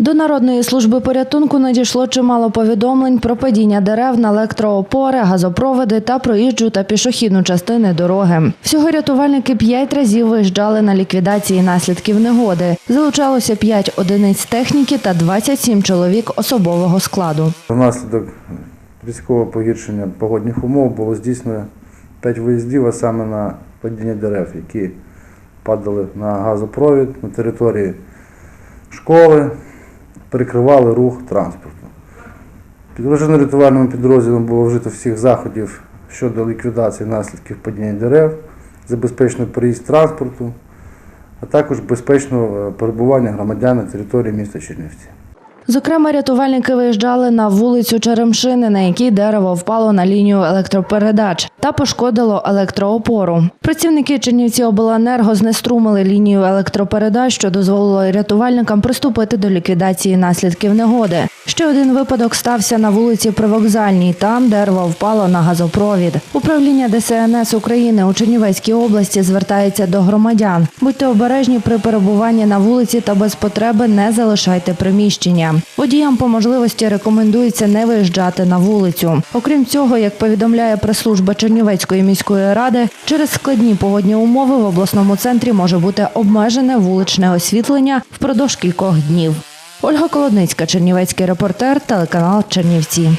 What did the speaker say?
До Народної служби порятунку надійшло чимало повідомлень про падіння дерев на електроопори, газопроводи та проїжджу та пішохідну частини дороги. Всього рятувальники п'ять разів виїжджали на ліквідації наслідків негоди. Залучалося п'ять одиниць техніки та 27 чоловік особового складу. Внаслідок різкого погіршення погодних умов було здійснено 5 виїздів, а саме на падіння дерев, які падали на газопровід на території школи, перекривали рух транспорту. Підважено-рятувальним підрозділом було вжито всіх заходів щодо ліквідації наслідків падіння дерев, забезпечено переїзд транспорту, а також безпечного е, перебування громадян на території міста Чернівці. Зокрема, рятувальники виїжджали на вулицю Черемшини, на якій дерево впало на лінію електропередач та пошкодило електроопору. Працівники Чернівці обленерго знеструмили лінію електропередач, що дозволило рятувальникам приступити до ліквідації наслідків негоди. Ще один випадок стався на вулиці Привокзальній. Там дерево впало на газопровід. Управління ДСНС України у Чернівецькій області звертається до громадян. Будьте обережні при перебуванні на вулиці та без потреби не залишайте приміщення. Водіям по можливості рекомендується не виїжджати на вулицю. Окрім цього, як повідомляє прес-служба Чернівецької міської ради, через складні погодні умови в обласному центрі може бути обмежене вуличне освітлення впродовж кількох днів. Ольга Колодницька, Чернівецький репортер, телеканал Чернівці.